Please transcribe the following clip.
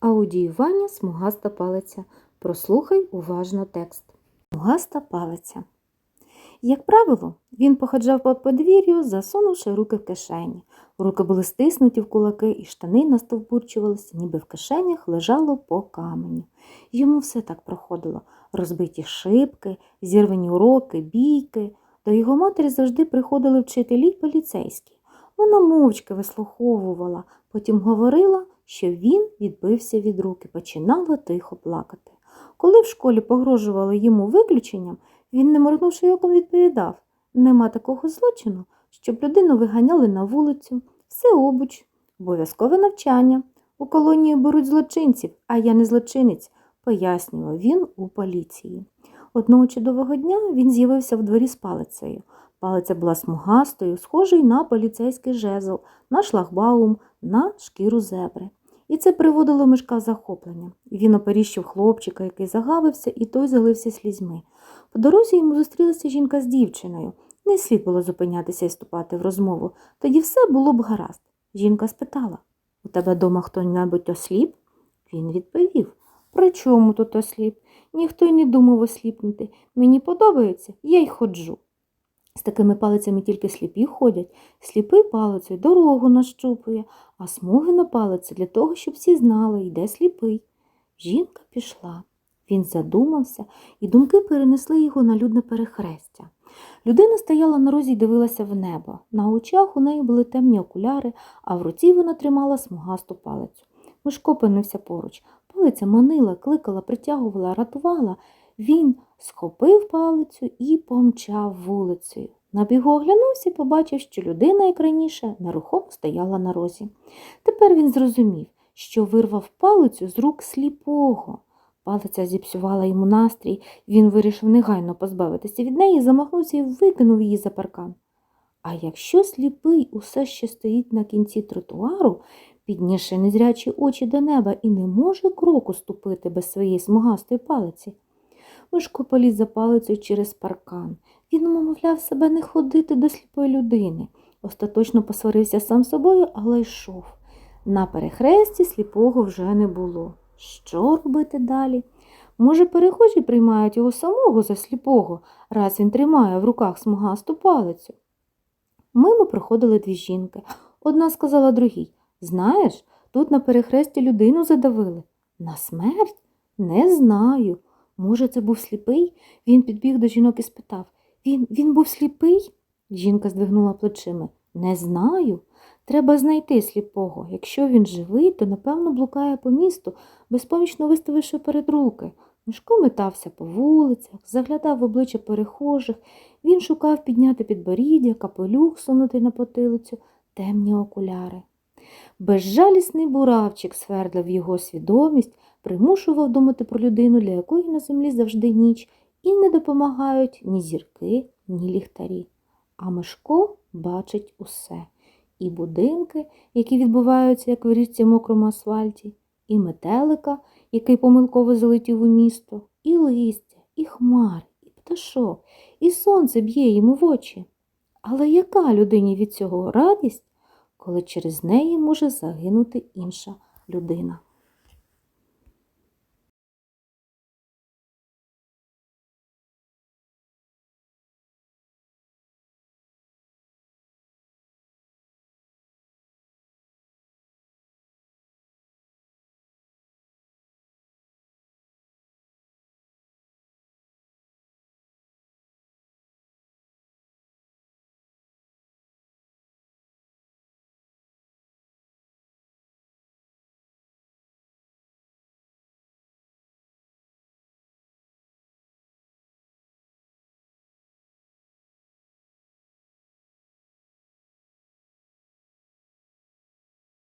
Аудіювання смугаста палиця. Прослухай уважно текст. Смугаста палиця. Як правило, він походжав по подвір'ю, засунувши руки в кишені. Руки були стиснуті в кулаки, і штани настовбурчувалися, ніби в кишенях лежало по каменю. Йому все так проходило розбиті шибки, зірвані уроки, бійки. До його матері завжди приходили вчителі й поліцейські. Вона мовчки вислуховувала, потім говорила, що він відбився від руки, починала тихо плакати. Коли в школі погрожували йому виключенням, він, не моргнувши оком, відповідав нема такого злочину, щоб людину виганяли на вулицю, все обуч, обов'язкове навчання. У колонії беруть злочинців, а я не злочинець, пояснював він у поліції. Одного чудового дня він з'явився в дворі з палицею. Палиця була смугастою, схожою на поліцейський жезл, на шлагбаум, на шкіру зебри. І це приводило мишка захоплення. Він оперіщив хлопчика, який загавився, і той залився слізьми. По дорозі йому зустрілася жінка з дівчиною. Не слід було зупинятися і вступати в розмову. Тоді все було б гаразд. Жінка спитала У тебе дома хто-небудь осліп? Він відповів При чому тут осліп? Ніхто й не думав осліпнути. Мені подобається, я й ходжу. З такими палицями тільки сліпі ходять. Сліпий палицею дорогу нащупує, а смуги на палиці для того, щоб всі знали, йде сліпий. Жінка пішла. Він задумався, і думки перенесли його на людне перехрестя. Людина стояла на розі й дивилася в небо. На очах у неї були темні окуляри, а в руці вона тримала смугасту палицю. Мишко опинився поруч. Палиця манила, кликала, притягувала, рятувала. Він схопив палицю і помчав вулицею. На бігу оглянувся і побачив, що людина, як раніше, нерухомо стояла на розі. Тепер він зрозумів, що вирвав палицю з рук сліпого. Палиця зіпсувала йому настрій, він вирішив негайно позбавитися від неї, замахнувся і викинув її за паркан. А якщо сліпий усе ще стоїть на кінці тротуару, піднісши незрячі очі до неба і не може кроку ступити без своєї смугастої палиці. Мишко поліз за палицею через паркан. Він умовляв себе не ходити до сліпої людини. Остаточно посварився сам собою, але йшов. На перехресті сліпого вже не було. Що робити далі? Може, перехожі приймають його самого за сліпого, раз він тримає в руках смугасту палицю. Мимо проходили дві жінки. Одна сказала другій Знаєш, тут на перехресті людину задавили. На смерть? Не знаю. Може, це був сліпий? Він підбіг до жінок і спитав Він він був сліпий? Жінка здвигнула плечима. Не знаю. Треба знайти сліпого. Якщо він живий, то напевно блукає по місту, безпомічно виставивши перед руки. Мишко метався по вулицях, заглядав в обличчя перехожих, він шукав підняти підборіддя, капелюх сунутий на потилицю, темні окуляри. Безжалісний буравчик свердлив його свідомість, примушував думати про людину, для якої на землі завжди ніч, і не допомагають ні зірки, ні ліхтарі. А Мишко бачить усе і будинки, які відбуваються, як в річці мокрому асфальті, і метелика, який помилково залетів у місто, і листя, і хмар, і пташок, і сонце б'є йому в очі. Але яка людині від цього радість, коли через неї може загинути інша людина?